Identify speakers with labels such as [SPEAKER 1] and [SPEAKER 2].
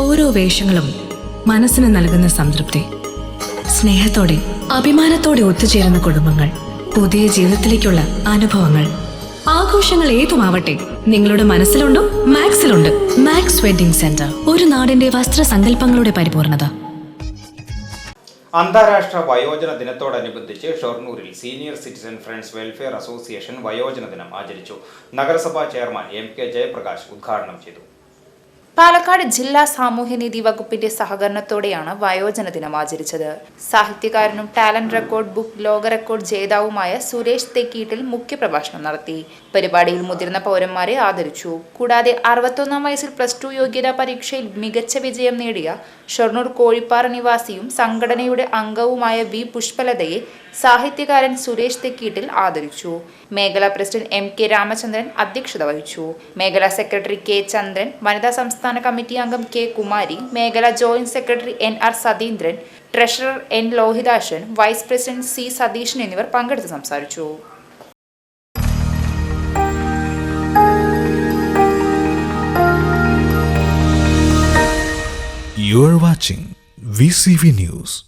[SPEAKER 1] ഓരോ വേഷങ്ങളും മനസ്സിന് നൽകുന്ന സംതൃപ്തി. സ്നേഹത്തോടെ അഭിമാനത്തോടെ ഒത്തുചേരുന്ന കുടുംബങ്ങൾ പുതിയ ജീവിതത്തിലേക്കുള്ള അനുഭവങ്ങൾ. ആഘോഷങ്ങൾ ഏതുമാവട്ടെ നിങ്ങളുടെ മനസ്സിലുണ്ടോ മാക്സിലുണ്ട്. മാക്സ് വെഡിംഗ് സെന്റർ ഒരു നാടിന്റെ വസ്ത്രസങ്കല്പങ്ങളുടെ പരിപൂർണത.
[SPEAKER 2] അന്താരാഷ്ട്ര വയോജന ദിനത്തോടനുബന്ധിച്ച് ഷൊർണൂരിൽ senior citizen friends welfare association വയോജന ദിനം ആചരിച്ചു. നഗരസഭാ ചെയർമാൻ എം കെ ജയപ്രകാശ് ഉദ്ഘാടനം ചെയ്തു.
[SPEAKER 3] പാലക്കാട് ജില്ലാ സാമൂഹ്യനീതി വകുപ്പിന്റെ സഹകരണത്തോടെയാണ് വയോജന ദിനം ആചരിച്ചത്. സാഹിത്യകാരനും ടാലന്റ് റെക്കോർഡ് ബുക്ക് ലോക റെക്കോർഡ് ജേതാവുമായ സുരേഷ് തെക്കീട്ടിൽ മുഖ്യപ്രഭാഷണം നടത്തി. പരിപാടിയിൽ മുതിർന്ന പൗരന്മാരെ ആദരിച്ചു. കൂടാതെ അറുപത്തൊന്നാം വയസ്സിൽ പ്ലസ് ടു യോഗ്യതാ പരീക്ഷയിൽ മികച്ച വിജയം നേടിയ ഷൊർണൂർ കോഴിപ്പാറ നിവാസിയും സംഘടനയുടെ അംഗവുമായ വി. പുഷ്പലതയെ സാഹിത്യകാരൻ സുരേഷ് തെക്കീട്ടിൽ ആദരിച്ചു. മേഖലാ പ്രസിഡന്റ് എം കെ രാമചന്ദ്രൻ അധ്യക്ഷത വഹിച്ചു. മേഖലാ സെക്രട്ടറി കെ ചന്ദ്രൻ വനിതാ സംസ്ഥാന കമ്മിറ്റി അംഗം കെ കുമാരി മേഖലാ joint secretary N R Satheendran treasurer N Lohithashan vice president C Satheesan എന്നിവർ പങ്കെടുത്ത് സംസാരിച്ചു.
[SPEAKER 4] You are watching VCV News.